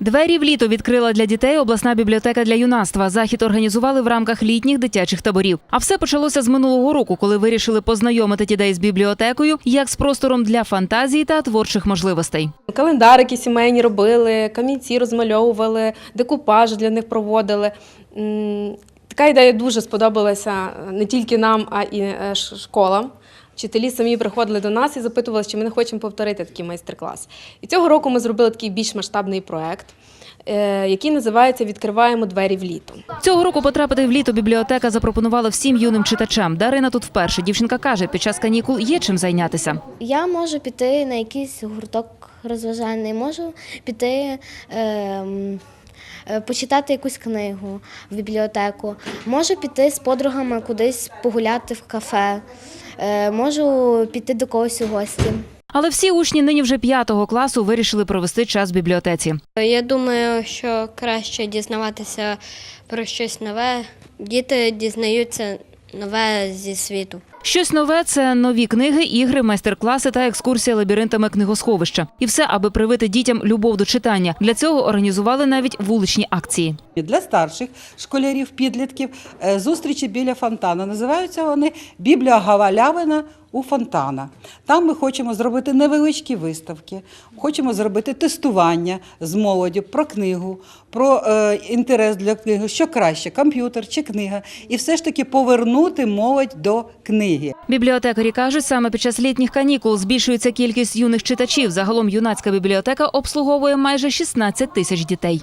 Двері в літо відкрила для дітей обласна бібліотека для юнацтва. Захід організували в рамках літніх дитячих таборів. А все почалося з минулого року, коли вирішили познайомити дітей з бібліотекою як з простором для фантазії та творчих можливостей. Календарики сімейні робили, камінці розмальовували, декупаж для них проводили. Така ідея дуже сподобалася не тільки нам, а і е, школам. Вчителі самі приходили до нас і запитували, чи ми не хочемо повторити такий майстер-клас. І цього року ми зробили такий більш масштабний проект, е, який називається Відкриваємо двері в літо. Цього року потрапити в літо бібліотека запропонувала всім юним читачам. Дарина тут вперше. Дівчинка каже, під час канікул є чим зайнятися. Я можу піти на якийсь гурток розважальний, можу піти. е, Почитати якусь книгу в бібліотеку, можу піти з подругами кудись погуляти в кафе, е, можу піти до когось у гості. Але всі учні нині вже п'ятого класу вирішили провести час в бібліотеці. Я думаю, що краще дізнаватися про щось нове. Діти дізнаються нове зі світу. Щось нове це нові книги, ігри, майстер-класи та екскурсія лабіринтами книгосховища. І все, аби привити дітям любов до читання. Для цього організували навіть вуличні акції. Для старших школярів, підлітків е, зустрічі біля фонтана. Називаються вони Біблія Гавалявина у фонтана. Там ми хочемо зробити невеличкі виставки, хочемо зробити тестування з молоддю про книгу, про е, інтерес для книги, що краще, комп'ютер чи книга, і все ж таки повернути молодь до книги. Бібліотекарі кажуть, саме під час літніх канікул збільшується кількість юних читачів. Загалом юнацька бібліотека обслуговує майже 16 тисяч дітей.